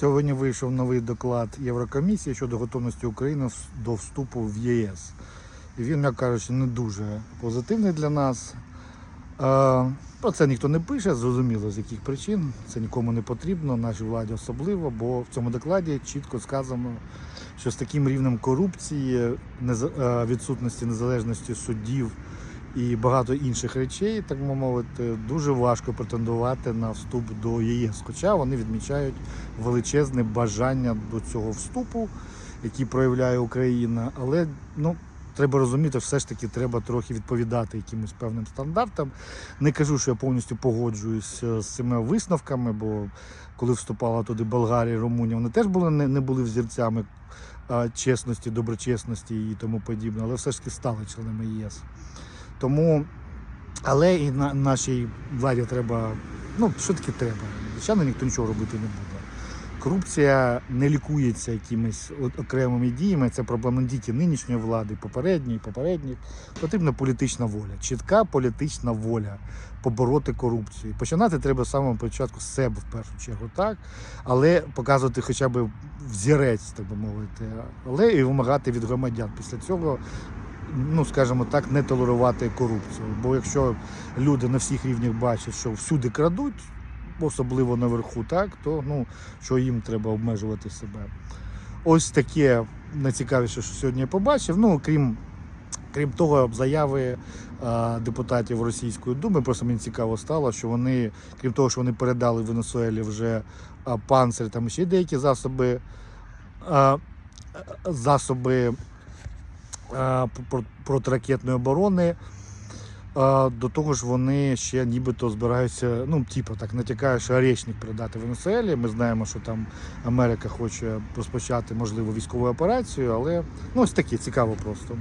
Сьогодні вийшов новий доклад Єврокомісії щодо готовності України до вступу в ЄС. І він, м'яко кажучи, не дуже позитивний для нас. Про це ніхто не пише, зрозуміло з яких причин. Це нікому не потрібно, нашій владі особливо, бо в цьому докладі чітко сказано, що з таким рівнем корупції, відсутності незалежності суддів і багато інших речей, так би мовити, дуже важко претендувати на вступ до ЄС. Хоча вони відмічають величезне бажання до цього вступу, який проявляє Україна. Але ну, треба розуміти, все ж таки треба трохи відповідати якимось певним стандартам. Не кажу, що я повністю погоджуюсь е, з цими висновками, бо коли вступала туди Болгарія, Румунія, вони теж були не, не були взірцями чесності, доброчесності і тому подібне, але все ж таки стали членами ЄС. Тому, але і на нашій владі треба, ну що таке треба? Звичайно, ніхто нічого робити не буде. Корупція не лікується якимись окремими діями. Це проблема тільки нинішньої влади, попередньої, попередніх. Потрібна політична воля, чітка політична воля побороти корупцію. Починати треба з самого початку з себе в першу чергу, так, але показувати хоча б взірець, так би мовити, але і вимагати від громадян після цього. Ну, скажімо так, не толерувати корупцію. Бо якщо люди на всіх рівнях бачать, що всюди крадуть, особливо наверху, так, то ну, що їм треба обмежувати себе. Ось таке найцікавіше, що сьогодні я побачив. Ну, крім, крім того, заяви е, депутатів Російської думи, просто мені цікаво стало, що вони, крім того, що вони передали Венесуелі вже е, панцир, там ще деякі засоби, засоби е, про- протиракетної оборони. До того ж, вони ще нібито збираються, ну, типу, так натякає, що орешник передати Венесуелі. Ми знаємо, що там Америка хоче розпочати, можливо, військову операцію, але ну, ось таке цікаво просто.